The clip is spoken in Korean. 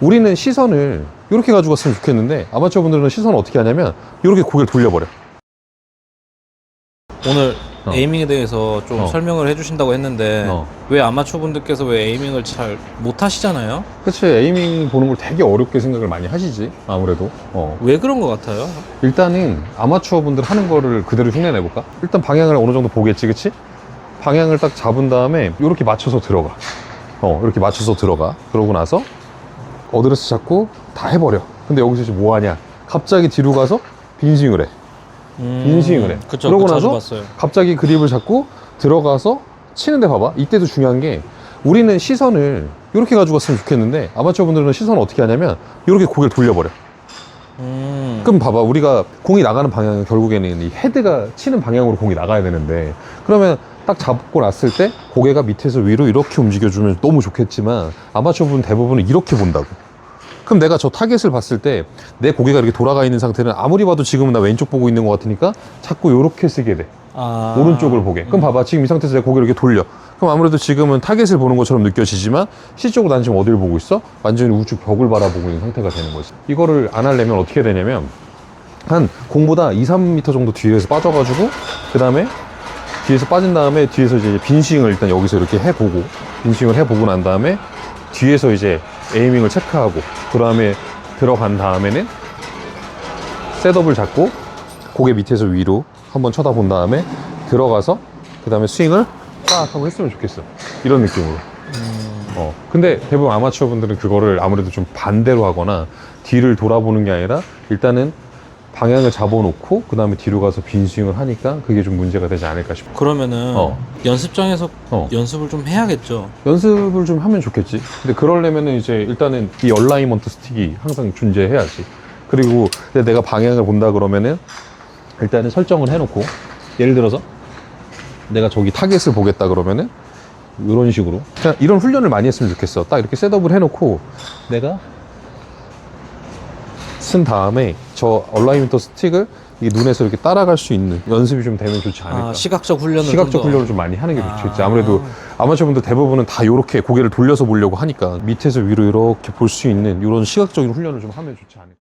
우리는 시선을 이렇게 가지고 갔으면 좋겠는데 아마추어 분들은 시선을 어떻게 하냐면 이렇게 고개를 돌려버려. 오늘 어. 에이밍에 대해서 좀 어. 설명을 해주신다고 했는데 어. 왜 아마추어 분들께서 왜 에이밍을 잘 못하시잖아요? 그치 에이밍 보는 걸 되게 어렵게 생각을 많이 하시지 아무래도 어. 왜 그런 것 같아요? 일단은 아마추어 분들 하는 거를 그대로 흉내 내볼까? 일단 방향을 어느 정도 보겠지 그치? 방향을 딱 잡은 다음에 이렇게 맞춰서 들어가 어 이렇게 맞춰서 들어가 그러고 나서 어드레스 잡고 다 해버려. 근데 여기서 이제 뭐 하냐? 갑자기 뒤로 가서 빈스윙을 해. 빈스윙을 해. 음, 그쵸, 그러고 그거 자주 나서 봤어요. 갑자기 그립을 잡고 들어가서 치는데 봐봐. 이때도 중요한 게 우리는 시선을 이렇게 가지고 갔으면 좋겠는데 아마추어 분들은 시선을 어떻게 하냐면 이렇게 고개를 돌려버려. 음, 그럼 봐봐. 우리가 공이 나가는 방향은 결국에는 이 헤드가 치는 방향으로 공이 나가야 되는데 그러면 딱 잡고 났을 때 고개가 밑에서 위로 이렇게 움직여주면 너무 좋겠지만 아마추어 분 대부분은 이렇게 본다고 그럼 내가 저 타겟을 봤을 때 내 고개가 이렇게 돌아가 있는 상태는 아무리 봐도 지금은 나 왼쪽 보고 있는 것 같으니까 자꾸 이렇게 쓰게 돼 아, 오른쪽을 보게. 그럼 봐봐. 지금 이 상태에서 내 고개를 이렇게 돌려. 그럼 아무래도 지금은 타겟을 보는 것처럼 느껴지지만 실적으로 난 지금 어디를 보고 있어? 완전히 우측 벽을 바라보고 있는 상태가 되는 거지. 이거를 안 하려면 어떻게 되냐면 한 공보다 2, 3m 정도 뒤에서 빠져가지고 그 다음에 뒤에서 빠진 다음에 뒤에서 이제 빈스윙을 일단 여기서 이렇게 해보고 빈스윙을 해보고 난 다음에 뒤에서 이제 에이밍을 체크하고 그 다음에 들어간 다음에는 셋업을 잡고 고개 밑에서 위로 한번 쳐다본 다음에 들어가서 그 다음에 스윙을 딱 하고 했으면 좋겠어. 이런 느낌으로. 어 근데 대부분 아마추어 분들은 그거를 아무래도 좀 반대로 하거나 뒤를 돌아보는 게 아니라 일단은 방향을 잡아놓고 그 다음에 뒤로 가서 빈 스윙을 하니까 그게 좀 문제가 되지 않을까 싶어 그러면은 어. 연습장에서 어. 연습을 좀 해야겠죠. 연습을 좀 하면 좋겠지. 근데 그러려면은 이제 일단은 이 얼라이먼트 스틱이 항상 존재해야지. 그리고 내가 방향을 본다 그러면은 일단은 설정을 해놓고 예를 들어서 내가 저기 타겟을 보겠다 그러면은 이런 식으로 그냥 이런 훈련을 많이 했으면 좋겠어. 딱 이렇게 셋업을 해놓고 내가 쓴 다음에 저 얼라이먼트 스틱을 이 눈에서 이렇게 따라갈 수 있는 연습이 좀 되면 좋지 않을까. 아, 시각적 훈련을 시각적 좀 더- 훈련을 좀 많이 하는 게 아. 좋겠지. 아무래도 아마추어분들 대부분은 다 이렇게 고개를 돌려서 보려고 하니까 밑에서 위로 이렇게 볼 수 있는 이런 시각적인 훈련을 좀 하면 좋지 않을까.